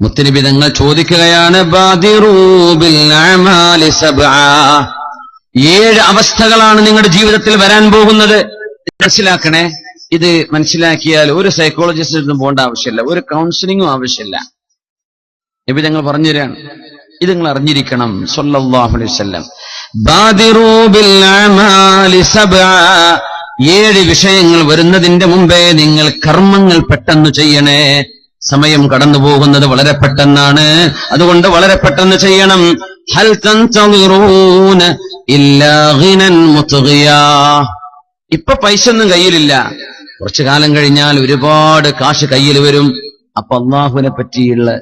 മുത്തനബി തങ്ങൾ ചോദിക്കുകയാണ് ഏഴ് അവസ്ഥകളാണ് നിങ്ങളുടെ ജീവിതത്തിൽ വരാൻ പോകുന്നത്. മനസ്സിലാക്കണേ. ഇത് മനസ്സിലാക്കിയാൽ ഒരു സൈക്കോളജിസ്റ്റിനും പോകേണ്ട ആവശ്യമില്ല. ഒരു കൗൺസിലിങ്ങും ആവശ്യമില്ല. നബി തങ്ങൾ പറഞ്ഞു തരാണ്. ഇത് നിങ്ങൾ അറിഞ്ഞിരിക്കണം. ഏഴ് വിഷയങ്ങൾ വരുന്നതിന്റെ മുമ്പേ നിങ്ങൾ കർമ്മങ്ങൾ പെട്ടെന്ന് ചെയ്യണേ. സമയം കടന്നു പോകുന്നത് വളരെ പെട്ടെന്നാണ്. അതുകൊണ്ട് വളരെ പെട്ടെന്ന് ചെയ്യണം. ഹൽ ഇപ്പൊ പൈസ ഒന്നും കയ്യിലില്ല. കുറച്ചു കാലം കഴിഞ്ഞാൽ ഒരുപാട് കാശ് കയ്യിൽ വരും. അപ്പൊ അള്ളാഹുവിനെ പറ്റിയുള്ള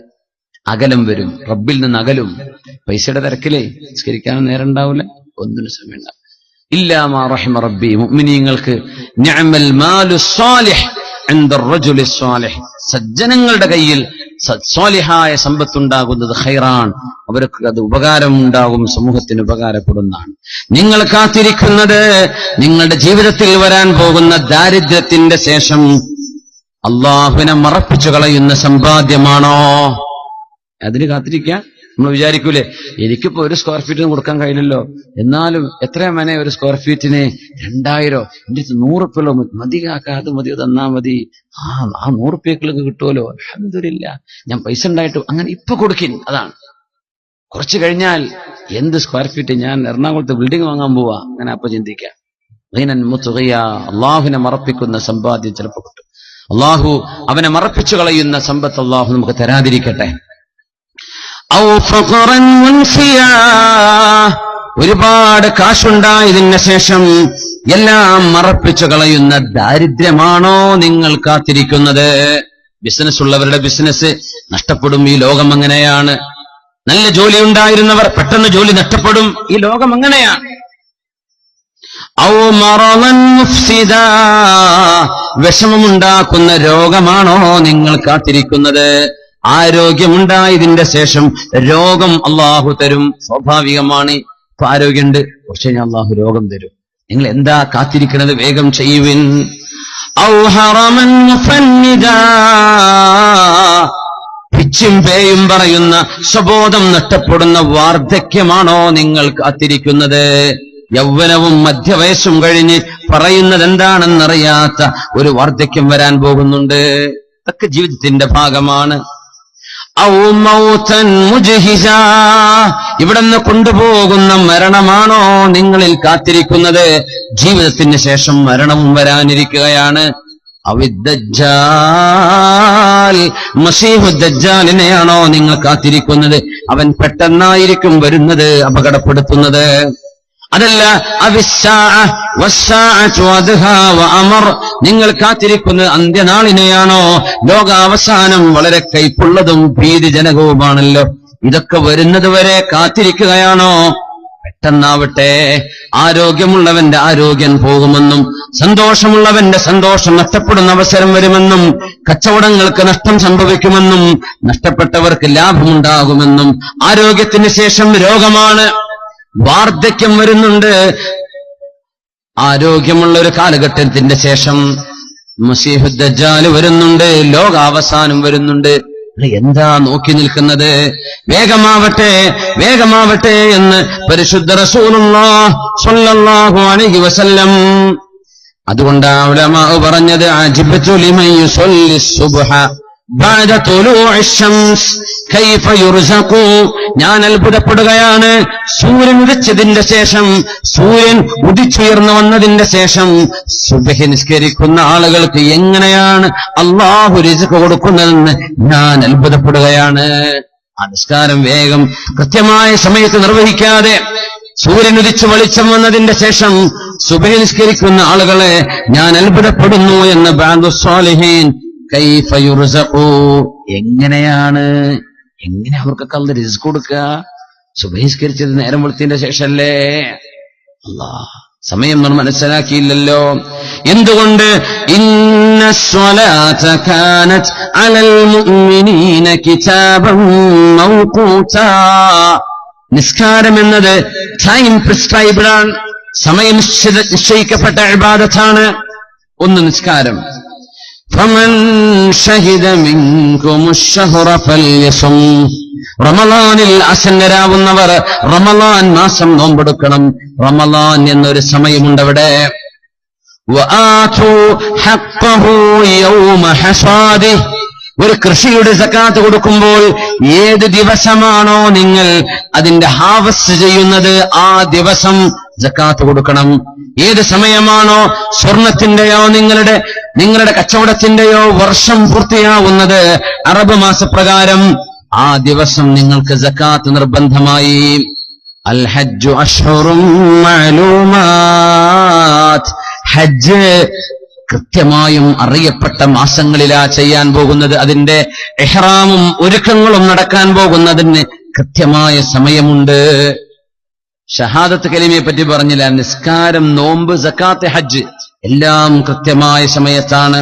അകലം വരും. റബ്ബിൽ നിന്ന് അകലും. പൈസയുടെ തിരക്കിലേ നിസ്കരിക്കാനും നേരം ഉണ്ടാവില്ല ഒന്നിനും സമയം ഉണ്ടാവില്ല ഇല്ലാമാ റഹിമ മുഅ്മിനീങ്ങൾക്ക് നിഅമൽ സജ്ജനങ്ങളുടെ കയ്യിൽ സ്വാലിഹായ സമ്പത്തുണ്ടാകുന്നത് ഹൈറാൻ അവർക്ക് അത് ഉപകാരം ഉണ്ടാകും സമൂഹത്തിന് ഉപകാരപ്പെടുന്നതാണ്. നിങ്ങൾ കാത്തിരിക്കുന്നത് നിങ്ങളുടെ ജീവിതത്തിൽ വരാൻ പോകുന്ന ദാരിദ്ര്യത്തിന്റെ ശേഷം അള്ളാഹുവിനെ മറപ്പിച്ചു കളയുന്ന സമ്പാദ്യമാണോ? അതിന് കാത്തിരിക്കുക. നമ്മൾ വിചാരിക്കൂലേ എനിക്കിപ്പോ ഒരു സ്ക്വയർ ഫീറ്റിന് കൊടുക്കാൻ കഴിയില്ലല്ലോ. എന്നാലും എത്രയാ മനെ ഒരു സ്ക്വയർ ഫീറ്റിന് രണ്ടായിരോ. എന്റെ അടുത്ത് നൂറുപ്യല്ലോ മതി അത് മതി തന്നാ മതി. ആ ആ നൂറുപ്യക്ക് കിട്ടുമല്ലോ അഹമ്മദില്ല ഞാൻ പൈസ ഉണ്ടായിട്ട് അങ്ങനെ ഇപ്പൊ കൊടുക്കിൻ അതാണ്. കുറച്ചു കഴിഞ്ഞാൽ എന്ത് സ്ക്വയർ ഫീറ്റ് ഞാൻ എറണാകുളത്ത് ബിൽഡിംഗ് വാങ്ങാൻ പോവാ. അങ്ങനെ അപ്പൊ ചിന്തിക്കാം. അള്ളാഹുവിനെ മറപ്പിക്കുന്ന സമ്പാദ്യം ചിലപ്പോൾ കിട്ടും. അള്ളാഹു അവനെ മറപ്പിച്ചു കളയുന്ന സമ്പത്ത് അള്ളാഹു നമുക്ക് തരാതിരിക്കട്ടെ. ഒരുപാട് കാശുണ്ടായതിന് ശേഷം എല്ലാം മറപ്പിച്ചു കളയുന്ന ദാരിദ്ര്യമാണോ നിങ്ങൾ കാത്തിരിക്കുന്നത്? ബിസിനസ് ഉള്ളവരുടെ ബിസിനസ് നഷ്ടപ്പെടും ഈ ലോകം അങ്ങനെയാണ്. നല്ല ജോലി ഉണ്ടായിരുന്നവർ പെട്ടെന്ന് ജോലി നഷ്ടപ്പെടും ഈ ലോകം അങ്ങനെയാണ്. വിഷമമുണ്ടാക്കുന്ന രോഗമാണോ നിങ്ങൾ കാത്തിരിക്കുന്നത്? ആരോഗ്യമുണ്ടായതിന്റെ ശേഷം രോഗം അള്ളാഹു തരും. സ്വാഭാവികമാണ്. ഇപ്പൊ ആരോഗ്യമുണ്ട്? കുറച്ച് കഴിഞ്ഞാൽ അള്ളാഹു രോഗം തരും. നിങ്ങൾ എന്താ കാത്തിരിക്കുന്നത് വേഗം ചെയ്യുവിൻ. പിച്ചും പേയും പറയുന്ന സ്വബോധം നഷ്ടപ്പെടുന്ന വാർദ്ധക്യമാണോ നിങ്ങൾ കാത്തിരിക്കുന്നത്? യൗവനവും മധ്യവയസ്സും കഴിഞ്ഞ് പറയുന്നത് എന്താണെന്നറിയാത്ത ഒരു വാർദ്ധക്യം വരാൻ പോകുന്നുണ്ട്. ഇതൊക്കെ ജീവിതത്തിന്റെ ഭാഗമാണ്. ഔ നിന്ന് കൊണ്ടുപോകുന്ന മരണമാണോ നിങ്ങളിൽ കാത്തിരിക്കുന്നത്? ജീവിതത്തിന് ശേഷം മരണവും വരാനിരിക്കുകയാണ്. അവിദ്ദജ്ജാൽ മസീഹുദ്ദജ്ജാലിനെയാണോ നിങ്ങൾ കാത്തിരിക്കുന്നത്? അവൻ പെട്ടെന്നായിരിക്കും വരുന്നത് അപകടപ്പെടുത്തുന്നത്. അതല്ല നിങ്ങൾ കാത്തിരിക്കുന്നത് അന്ത്യനാളിനെയാണോ? ലോകാവസാനം വളരെ കൈപ്പുള്ളതും ഭീതിജനകവുമാണല്ലോ. ഇതൊക്കെ വരുന്നത് വരെ കാത്തിരിക്കുകയാണോ? പെട്ടെന്നാവട്ടെ. ആരോഗ്യമുള്ളവന്റെ ആരോഗ്യം പോകുമെന്നും സന്തോഷമുള്ളവന്റെ സന്തോഷം നഷ്ടപ്പെടുന്ന അവസരം വരുമെന്നും കച്ചവടങ്ങൾക്ക് നഷ്ടം സംഭവിക്കുമെന്നും നഷ്ടപ്പെട്ടവർക്ക് ലാഭമുണ്ടാകുമെന്നും ആരോഗ്യത്തിന് ശേഷം രോഗമാണ്. വാർദ്ധക്യം വരുന്നുണ്ട്. ആരോഗ്യമുള്ള ഒരു കാലഘട്ടത്തിന്റെ ശേഷം മസീഹുദ്ദാൽ വരുന്നുണ്ട് ലോകാവസാനം വരുന്നുണ്ട്. എന്താ നോക്കി നിൽക്കുന്നത്? വേഗമാവട്ടെ വേഗമാവട്ടെ എന്ന് പരിശുദ്ധ റസൂലുള്ളാഹ് അലൈഹി വസല്ലം അതുകൊണ്ടാണ് പറഞ്ഞത് യുസല്ലി സുബ്ഹ. ഞാൻ അത്ഭുതപ്പെടുകയാണ്. സൂര്യൻ ഉദിച്ചതിന്റെ ശേഷം സൂര്യൻ ഉദിച്ചുയർന്നു വന്നതിന്റെ ശേഷം സുബഹി നിസ്കരിക്കുന്ന ആളുകൾക്ക് എങ്ങനെയാണ് അള്ളാഹു രുചിക്ക് കൊടുക്കുന്നതെന്ന് ഞാൻ അത്ഭുതപ്പെടുകയാണ്. അനുസ്കാരം വേഗം കൃത്യമായ സമയത്ത് നിർവഹിക്കാതെ സൂര്യൻ ഉദിച്ചു വെളിച്ചം വന്നതിന്റെ ശേഷം സുബഹി നിസ്കരിക്കുന്ന ആളുകളെ ഞാൻ അത്ഭുതപ്പെടുന്നു എന്ന് ബാന്ധു സ്വാലിഹീൻ എങ്ങനെയാണ്? എങ്ങനെ അവർക്കൊക്കെ അല്ല റിസ്ക് കൊടുക്കുക? സുബഹിസ്കരിച്ചത് നേരം വെളുത്തിന്റെ ശേഷല്ലേ? അല്ലാ സമയം നമ്മൾ മനസ്സിലാക്കിയില്ലല്ലോ. എന്തുകൊണ്ട്? നിസ്കാരം എന്നത് ടൈം പ്രിസ്ക്രൈബ്ഡ് ആണ്. സമയം നിശ്ചയിക്കപ്പെട്ട ഇബാദത്താണ്. ഒന്ന് നിസ്കാരം. فمن شهد منكم الشهر فليصم റമലാനിൽ അസന്നരാവുന്നവർ റമലാൻ മാസം നോമ്പെടുക്കണം റമലാൻ എന്നൊരു സമയമുണ്ട് അവിടെ وآتوا حقه يوم حصاده ഒരു കൃഷിയുടെ സക്കാത്ത് കൊടുക്കുമ്പോൾ ഏത് ദിവസമാണോ നിങ്ങൾ അതിന്റെ ഹാവസ് ചെയ്യുന്നത് ആ ദിവസം സക്കാത്ത് കൊടുക്കണം. ഏത് സമയമാണോ സ്വർണത്തിന്റെയോ നിങ്ങളുടെ നിങ്ങളുടെ കച്ചവടത്തിന്റെയോ വർഷം പൂർത്തിയാവുന്നത് അറബ് മാസപ്രകാരം ആ ദിവസം നിങ്ങൾക്ക് ജക്കാത്ത് നിർബന്ധമായി. അൽ മഅലൂമാത്ത്. ഹജ്ജ് കൃത്യമായും അറിയപ്പെട്ട മാസങ്ങളിലാ ചെയ്യാൻ പോകുന്നത്. അതിന്റെ എഹ്റാമും ഒരുക്കങ്ങളും നടക്കാൻ പോകുന്നതിന് കൃത്യമായ സമയമുണ്ട്. ഷഹാദത്ത് കലിമയെ പറ്റി പറഞ്ഞില്ല. നിസ്കാരം നോമ്പ് സക്കാത്ത് ഹജ്ജ് എല്ലാം കൃത്യമായ സമയത്താണ്